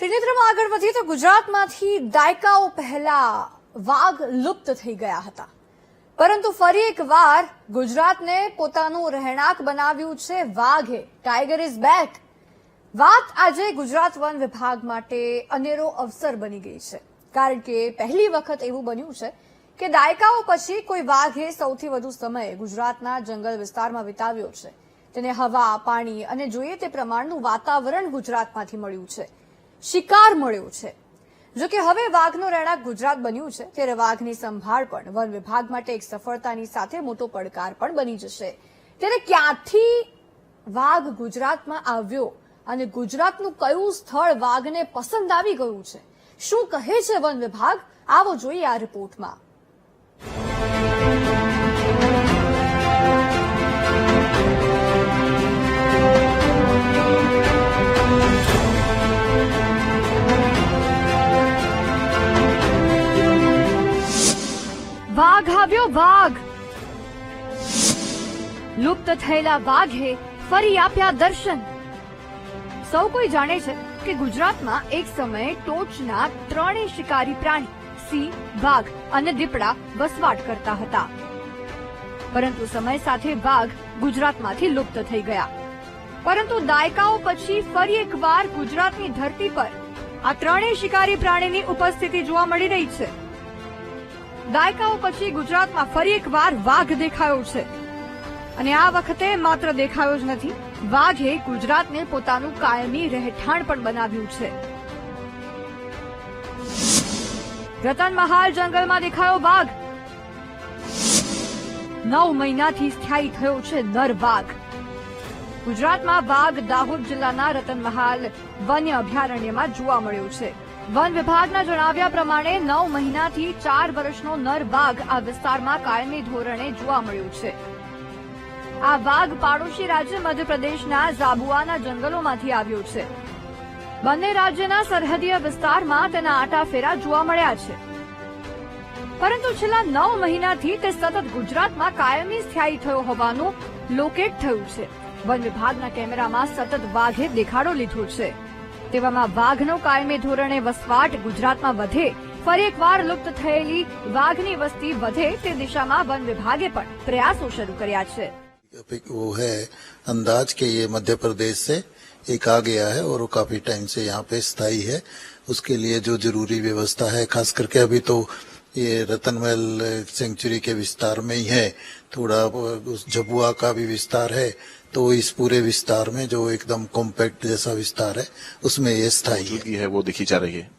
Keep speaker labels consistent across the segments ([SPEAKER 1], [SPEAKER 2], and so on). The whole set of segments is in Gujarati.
[SPEAKER 1] ત્રિનેત્રમાં આગળ વધીએ તો ગુજરાતમાંથી દાયકાઓ પહેલા વાઘ લુપ્ત થઈ ગયા હતા. પરંતુ ફરી એકવાર ગુજરાતને પોતાનું રહેણાંક બનાવ્યું છે વાઘે. ટાઈગર ઇઝ બેક વાત આજે ગુજરાત વન વિભાગ માટે અનેરો અવસર બની ગઈ છે. કારણ કે પહેલી વખત એવું બન્યું છે કે દાયકાઓ પછી કોઈ વાઘે સૌથી વધુ સમય ગુજરાતના જંગલ વિસ્તારમાં વિતાવ્યો છે. તેને હવા, પાણી અને જોઈએ તે પ્રમાણનું વાતાવરણ ગુજરાતમાંથી મળ્યું છે. શિકાર મળ્યો છે. જો હવે વાઘનું રહેણાંક ગુજરાત બન્યું છે, ત્યારે વાઘની સંભાળ પણ વન વિભાગ માટે એક સફળતાની સાથે મોટો પડકાર પણ બની જશે. ત્યારે ક્યાંથી વાઘ ગુજરાતમાં આવ્યો અને ગુજરાતનું કયું સ્થળ વાઘને પસંદ આવી ગયું છે? શું કહે છે વન વિભાગ? આવો જોઈએ આ રિપોર્ટમાં. વાઘ. લુપ્ત થયેલા વાઘે ફરી આપ્યા દર્શન. સૌ કોઈ જાણે છે કે ગુજરાતમાં એક સમયે ટોચના ત્રણેય શિકારી પ્રાણી, સિંહ, વાઘ અને દીપડા વસવાટ કરતા હતા. પરંતુ સમય સાથે વાઘ ગુજરાતમાંથી લુપ્ત થઈ ગયા. પરંતુ દાયકાઓ પછી ફરી એકવાર ગુજરાતની ધરતી પર આ ત્રણેય શિકારી પ્રાણીની ઉપસ્થિતિ જોવા મળી રહી છે. દાયકાઓ પછી ગુજરાતમાં ફરી એકવાર વાઘ દેખાયો છે. અને આ વખતે માત્ર દેખાયો જ નથી, વાઘે ગુજરાતને પોતાનું કાયમી રહેઠાણ પણ બનાવ્યું છે. રતનમહાલ જંગલમાં દેખાયો વાઘ. નવ મહિનાથી સ્થાયી થયો છે નર વાઘ. ગુજરાતમાં વાઘ દાહોદ જિલ્લાના રતનમહાલ વન્ય અભયારણ્યમાં જોવા મળ્યો છે. વન વિભાગના જણાવ્યા પ્રમાણે નવ મહિનાથી ચાર વર્ષનો નર વાઘ આ વિસ્તારમાં કાયમી ધોરણે જોવા મળ્યો છે. આ વાઘ પાડોશી રાજ્ય મધ્યપ્રદેશના ઝાબુઆના જંગલોમાંથી આવ્યો છે. બંને રાજ્યના સરહદીય વિસ્તારમાં તેના આટાફેરા જોવા મળ્યા છે. પરંતુ છેલ્લા નવ મહિનાથી તે સતત ગુજરાતમાં કાયમી સ્થાયી થયો હોવાનું લોકેટ થયું છે. વન વિભાગના કેમેરામાં સતત વાઘે દેખાડો લીધો છે. તેવામાં વાઘનો કાયમી ધોરણે વસવાટ ગુજરાતમાં વધે ફરી એકવાર લુપ્ત થયેલી વાઘની વસ્તી વધે તે દિશામાં વન વિભાગે પણ પ્રયાસો શરૂ કર્યા છે
[SPEAKER 2] अभी वो है अंदाज के ये मध्य प्रदेश से एक आ गया है और वो काफी टाइम से यहाँ पे स्थायी है उसके लिए जो जरूरी व्यवस्था है खास करके अभी तो ये रतनमहल सेंचुरी के विस्तार में ही है थोड़ा उस झबुआ का भी विस्तार है तो इस पूरे विस्तार में जो एकदम कॉम्पैक्ट जैसा विस्तार है उसमें ये स्थायी है।
[SPEAKER 3] है वो दिखी जा रही है।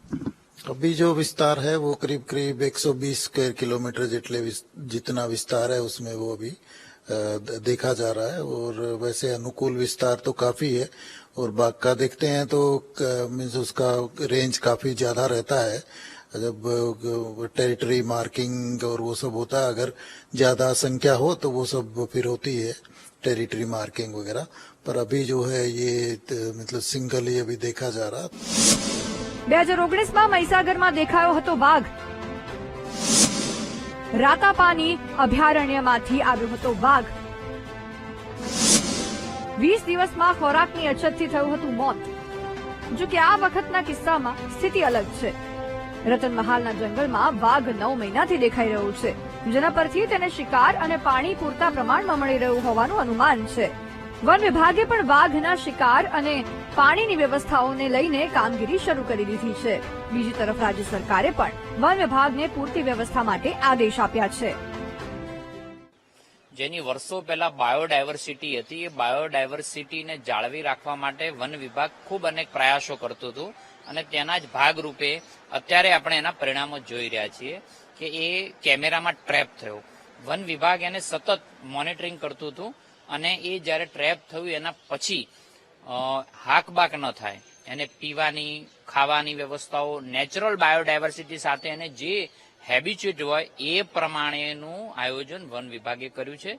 [SPEAKER 2] अभी जो विस्तार है वो करीब करीब 120 स्क्वायर किलोमीटर जितने जितना विस्तार है उसमें वो अभी देखा जा रहा है। और वैसे अनुकूल विस्तार तो काफ़ी है। और बाग का देखते हैं तो मीन्स उसका रेंज काफ़ी ज़्यादा रहता है। जब टेरिटरी मार्किंग और वो सब होता है अगर ज़्यादा संख्या हो तो वो सब फिर होती है। टेरिटरी मार्किंग वगैरह पर अभी जो है ये त- मतलब सिंगल ही अभी देखा जा रहा
[SPEAKER 1] બે હજાર ઓગણીસમાં મહીસાગરમાં દેખાયો હતો વાઘ રાતાપાની અભયારણ્યમાંથી આવ્યો હતો વાઘ વીસ દિવસમાં ખોરાકની અછતથી થયું હતું મોત જો કે આ વખતના કિસ્સામાં સ્થિતિ અલગ છે રતનમહાલના જંગલમાં વાઘ નવ મહિનાથી દેખાઈ રહ્યો છે જેના પરથી તેને શિકાર અને પાણી પૂરતા પ્રમાણમાં મળી રહ્યું હોવાનું અનુમાન છે. વન વિભાગે પણ વાઘના શિકાર અને પાણીની વ્યવસ્થાઓને લઈને કામગીરી શરૂ કરી દીધી છે. બીજી તરફ રાજ્ય સરકારે પણ વન વિભાગને પૂરતી વ્યવસ્થા માટે આદેશ આપ્યા છે.
[SPEAKER 4] જેની વર્ષો પહેલા બાયોડાયવર્સિટી હતી, એ બાયોડાયવર્સિટીને જાળવી રાખવા માટે વન વિભાગ ખૂબ અનેક પ્રયાસો કરતું હતું અને તેના જ ભાગરૂપે અત્યારે આપણે એના પરિણામો જોઈ રહ્યા છીએ. કે એ કેમેરામાં ટ્રેપ થયો. વન વિભાગ એને સતત મોનિટરિંગ કરતું હતું અને એ જ્યારે ટ્રેપ થયું એના પછી હાકબાક ન થાય. એને પીવાની, ખાવાની વ્યવસ્થાઓ નેચરલ બાયોડાયવર્સિટી સાથે એને જે હેબિચ્યુટ હોય એ પ્રમાણેનું આયોજન વન વિભાગે કર્યું છે.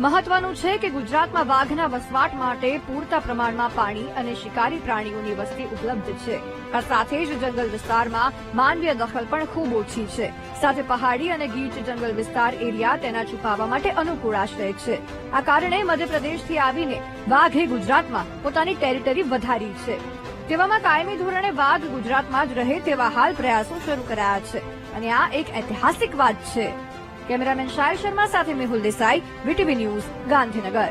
[SPEAKER 1] મહત્વનું છે કે ગુજરાતમાં વાઘના વસવાટ માટે પૂરતા પ્રમાણમાં પાણી અને શિકારી પ્રાણીઓની વસ્તી ઉપલબ્ધ છે. આ સાથે જ જંગલ વિસ્તારમાં માનવીય દખલ પણ ખૂબ ઓછી છે. સાથે પહાડી અને ગીચ જંગલ વિસ્તાર એરિયા તેના છુપાવવા માટે અનુકૂળ આશ્રય છે. આ કારણે મધ્યપ્રદેશથી આવીને વાઘે ગુજરાતમાં પોતાની ટેરિટરી વધારી છે. તેવામાં કાયમી ધોરણે વાઘ ગુજરાતમાં જ રહે તેવા હાલ પ્રયાસો શરૂ કરાયા છે. અને આ એક ઐતિહાસિક વાત છે. કેમેરામેન શાયર શર્મા સાથે મેહુલ દેસાઈ વીટીવી ન્યૂઝ ગાંધીનગર.